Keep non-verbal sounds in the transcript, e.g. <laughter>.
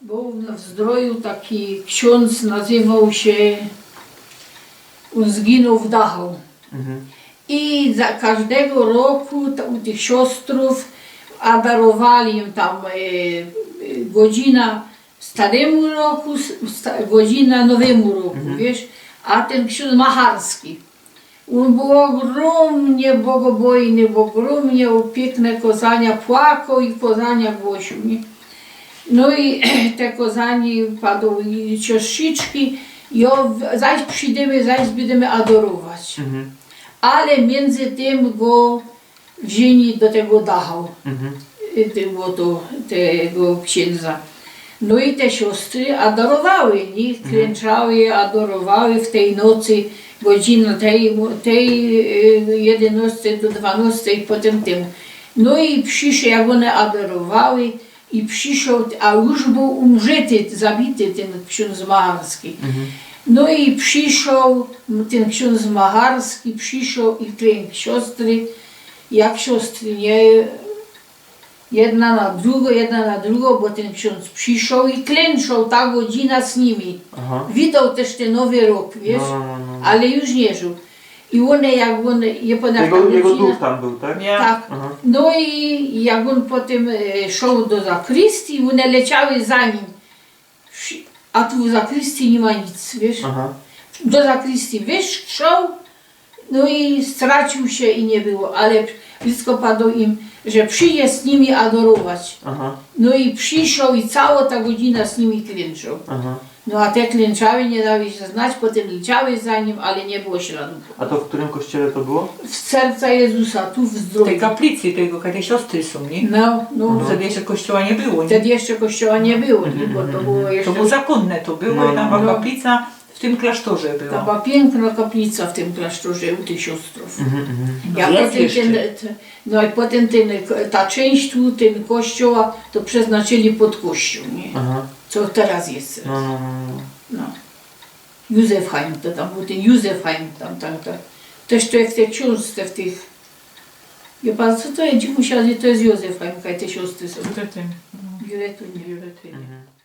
Był w zdroju taki ksiądz, nazywał się, on zginął w Dachau. Mhm. I za każdego roku u tych siostrów a darowali im tam e, e, godzina staremu roku, s- sta, godzina nowemu roku, wiesz, a ten ksiądz Macharski. On był ogromnie bogobojny, bo ogromnie piękne kozania płakał i kozania głosił. Nie? No i <clears throat> te kozani padły i ciosziczki i o, zaś przyjdziemy, zaś będziemy adorować Mhm. ale między tym go wzięli do tego Dachau, Mhm. y, tego, do, tego księdza. No i te siostry adorowały, nie? Klęczały, adorowały w tej nocy, godzina tej, tej y, 11 do 12 i potem tym. No i przyszedł, jak one adorowały i przyszedł, a już był umrzety, zabity ten ksiądz Macharski. No i przyszedł ten ksiądz Macharski, przyszedł i te siostry, jak siostry nie, jedna na drugą, jedna na drugą, bo ten ksiądz przyszedł i klęczał ta godzina z nimi. Aha. Witał też ten nowy rok, wiesz, No, no, no. ale już nie żył. I one, jak one, je ponad Jego, jego duch tam był, tak? Nie. tak. Aha. No i jak on potem e, szedł do zakrystii, one leciały za nim. A tu w zakrystii nie ma nic, wiesz. Aha. Do zakrystii wyszedł, no i stracił się i nie było, ale blisko padło im, że przyjdzie z nimi adorować. Aha. No i przyszedł i cała ta godzina z nimi klęczał. Aha. No a te klęczały, nie dały się znać, potem leciały za nim, ale nie było śladu. A to w którym kościele to było? W serca Jezusa, tu w W zdrowiu. tej kaplicy tego, te siostry są, nie? No, no. Wtedy jeszcze kościoła nie było, nie? Wtedy jeszcze kościoła nie było, nie? bo to było To jeszcze... było zakonne to było No, i tam no. była kaplica w tym klasztorze To była. była piękna kaplica w tym klasztorze u tych siostrów. Mhm, mhm. Ja jest potem jeszcze. ten, te- no i potem ten, ta część tu, ten kościoła, to przeznaczyli pod kościół, nie? Aha. Co teraz jest. No, no, no, no. No. Józefheim, to tam był ten Józefheim, tam, tam, tam. Też to jak w tej książce, w tych... Wie pan, co to jest? Dziś musieli, to jest Józefheim, kaj te siostry są. To tym. Wiele tu nie. Wiele tym. Mhm.